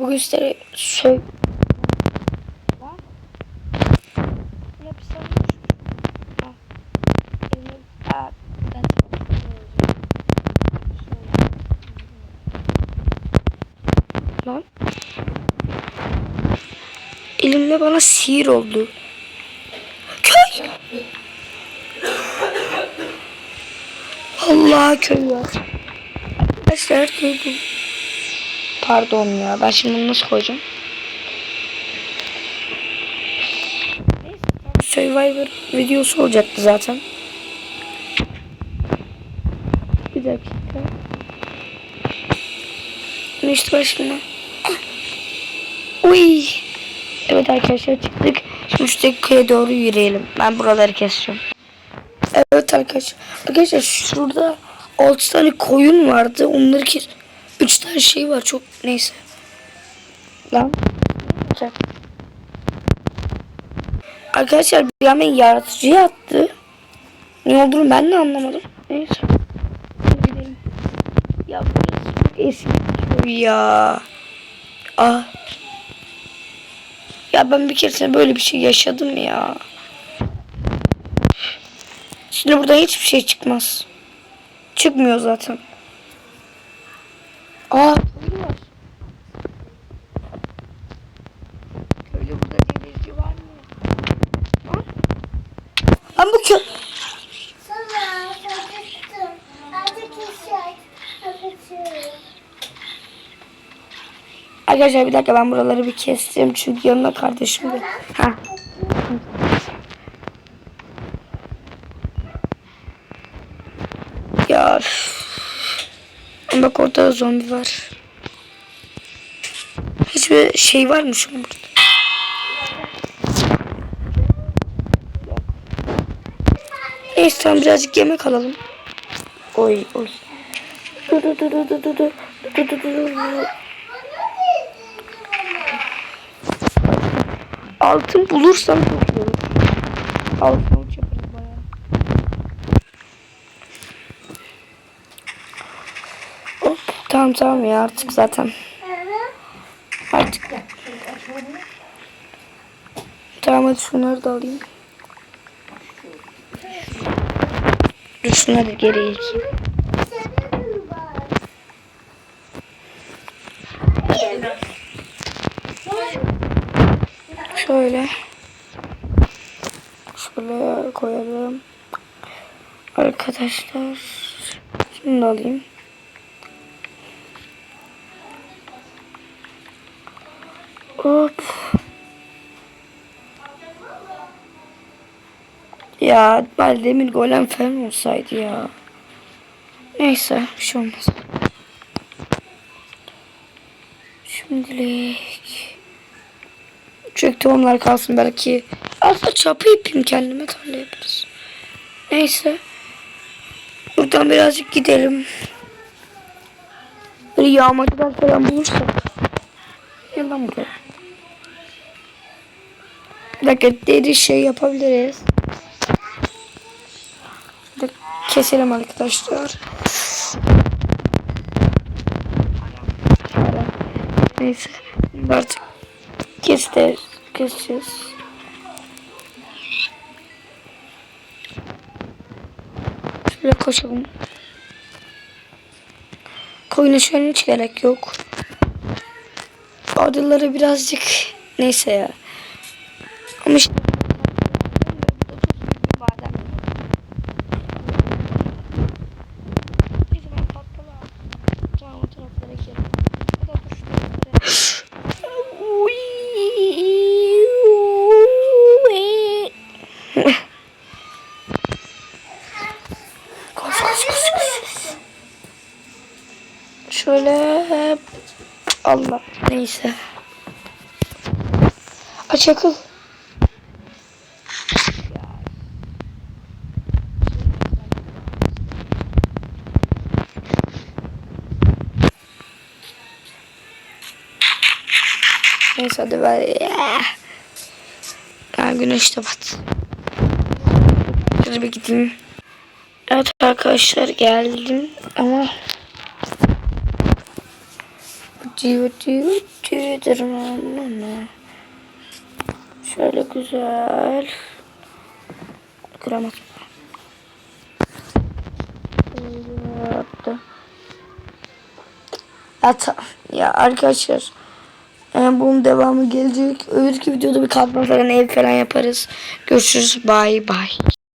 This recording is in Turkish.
Bu gösteri söv... Lan. Elimde bana sihir oldu. Köy! Allah köy var. Arkadaşlar köy bu. Pardon ya ben şimdi bunu nasıl koyacağım? Survivor videosu olacaktı zaten. Bir dakika. Ne işte başına. Uy. Evet arkadaşlar çıktık. Şimdi şu dakikaya doğru yürüyelim. Ben buraları keseceğim. Evet arkadaşlar. Arkadaşlar şurada 6 tane koyun vardı. Onları kes... 3 tane şey var çok neyse. Lan. Arkadaşlar bir an beni yaratıcıya attı. Ne olduğunu ben de anlamadım. Neyse. Gidelim. Ya çok eski köy ya. Ah. Ya ben bir keresinde böyle bir şey yaşadım ya. Şimdi burada hiçbir şey çıkmaz. Çıkmıyor zaten. Aa köylü var. Köylü burada demirci var mı? Ha? Lan bu kö... Sana acıktım. Acıkışak. Acıkışak. Arkadaşlar bir dakika ben buraları bir kestim çünkü yanına kardeşim de. Ha. Ya. Bak orada da zombi var. Hiçbir şey var mı şu an burada? Neyse tamam birazcık yemek alalım. Oy oy. Dur dur dur dur dur dur dur dur dur. Altın bulursam çok. Altın avuç yaparız bayağı. Hop, tamam tamam ya artık zaten. Artık. Tamam hadi şunları da alayım. Şunları geri geçeyim. Şöyle. Şöyle koyalım. Arkadaşlar. Da alayım. Hop. Ya bari demir golem falan olsaydı ya. Neyse bir şey. Şimdilik. Çünkü tohumlar kalsın belki. Aslında çapı yapayım kendime tarla yaparız. Neyse. Buradan birazcık gidelim. Böyle yağmacıdan falan bulursak. Gel buraya. Deri şey yapabiliriz. Keselim arkadaşlar. Neyse. Artık keseceğiz. Keseceğiz. Şöyle koşalım. Koyuna şu an hiç gerek yok. Arıları birazcık neyse ya. Ama işte koş. Şöyle Allah neyse. Aç akıl. Neyse hadi ver. Ha, güneş de bat. Hadi bir gideyim. Evet arkadaşlar geldim ama Diyor diyor diyor. Şöyle güzel. Böyle yaptı. Ya, ya arkadaşlar e, bunun devamı gelecek. Öbürki videoda bir kalkma falan ev falan yaparız. Görüşürüz. Bye bye.